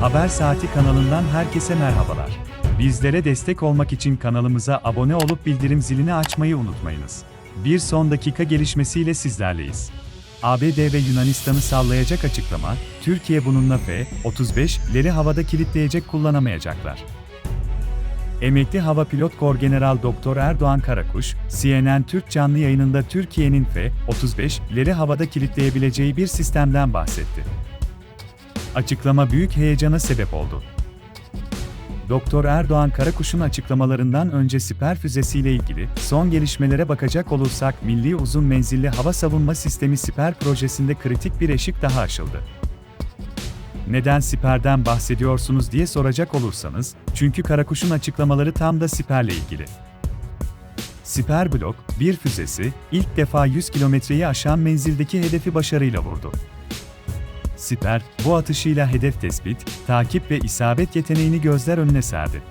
Haber Saati kanalından herkese merhabalar. Bizlere destek olmak için kanalımıza abone olup bildirim zilini açmayı unutmayınız. Bir son dakika gelişmesiyle sizlerleyiz. ABD ve Yunanistan'ı sallayacak açıklama, Türkiye bununla F-35'leri havada kilitleyecek kullanamayacaklar. Emekli Hava Pilot Korgeneral Doktor Erdoğan Karakuş, CNN Türk canlı yayınında Türkiye'nin F-35'leri havada kilitleyebileceği bir sistemden bahsetti. Açıklama büyük heyecana sebep oldu. Doktor Erdoğan Karakuş'un açıklamalarından önce siper füzesiyle ilgili son gelişmelere bakacak olursak Milli Uzun Menzilli Hava Savunma Sistemi Siper projesinde kritik bir eşik daha aşıldı. Neden siperden bahsediyorsunuz diye soracak olursanız, çünkü Karakuş'un açıklamaları tam da siperle ilgili. Siper Blok, bir füzesi, ilk defa 100 kilometreyi aşan menzildeki hedefi başarıyla vurdu. Siper, bu atışıyla hedef tespit, takip ve isabet yeteneğini gözler önüne serdi.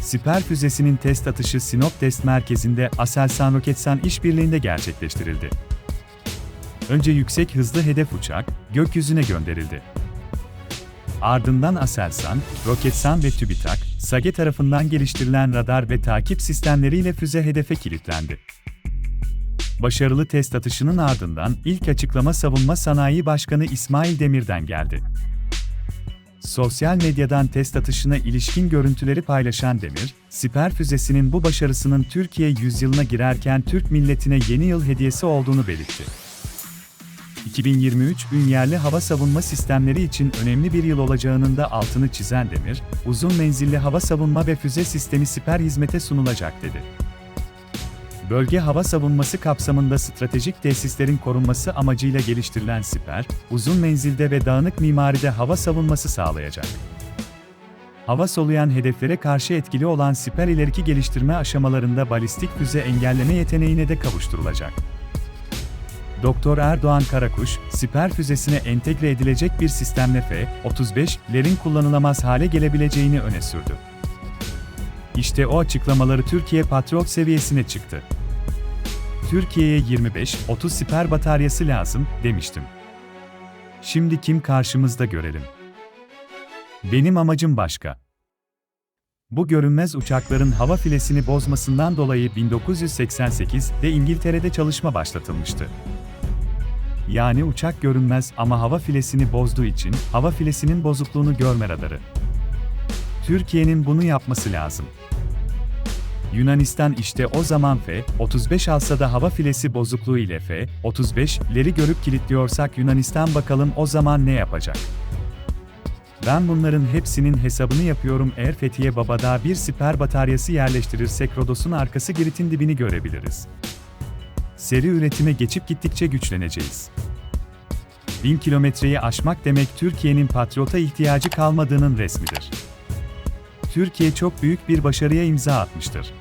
Siper füzesinin test atışı Sinop Test Merkezi'nde Aselsan Roketsan işbirliğinde gerçekleştirildi. Önce yüksek hızlı hedef uçak, gökyüzüne gönderildi. Ardından Aselsan, Roketsan ve TÜBİTAK, SAGE tarafından geliştirilen radar ve takip sistemleriyle füze hedefe kilitlendi. Başarılı test atışının ardından ilk açıklama Savunma Sanayi Başkanı İsmail Demir'den geldi. Sosyal medyadan test atışına ilişkin görüntüleri paylaşan Demir, siper füzesinin bu başarısının Türkiye yüzyılına girerken Türk milletine yeni yıl hediyesi olduğunu belirtti. 2023 ün yerli hava savunma sistemleri için önemli bir yıl olacağının da altını çizen Demir, uzun menzilli hava savunma ve füze sistemi siper hizmete sunulacak dedi. Bölge hava savunması kapsamında stratejik tesislerin korunması amacıyla geliştirilen siper, uzun menzilde ve dağınık mimaride hava savunması sağlayacak. Hava soluyan hedeflere karşı etkili olan siper ileriki geliştirme aşamalarında balistik füze engelleme yeteneğine de kavuşturulacak. Doktor Erdoğan Karakuş, siper füzesine entegre edilecek bir sistemle F-35'lerin kullanılamaz hale gelebileceğini öne sürdü. İşte o açıklamaları Türkiye Patriot seviyesine çıktı. Türkiye'ye 25-30 siper bataryası lazım, demiştim. Şimdi kim karşımızda görelim. Benim amacım başka. Bu görünmez uçakların hava filesini bozmasından dolayı 1988'de İngiltere'de çalışma başlatılmıştı. Yani uçak görünmez ama hava filesini bozduğu için hava filesinin bozukluğunu görme radarı. Türkiye'nin bunu yapması lazım. Yunanistan işte o zaman F-35 alsa da hava filesi bozukluğu ile F-35'leri görüp kilitliyorsak Yunanistan bakalım o zaman ne yapacak? Ben bunların hepsinin hesabını yapıyorum eğer Fethiye Baba'da bir siper bataryası yerleştirirsek Rodos'un arkası Girit'in dibini görebiliriz. Seri üretime geçip gittikçe güçleneceğiz. 1000 kilometreyi aşmak demek Türkiye'nin patriota ihtiyacı kalmadığının resmidir. Türkiye çok büyük bir başarıya imza atmıştır.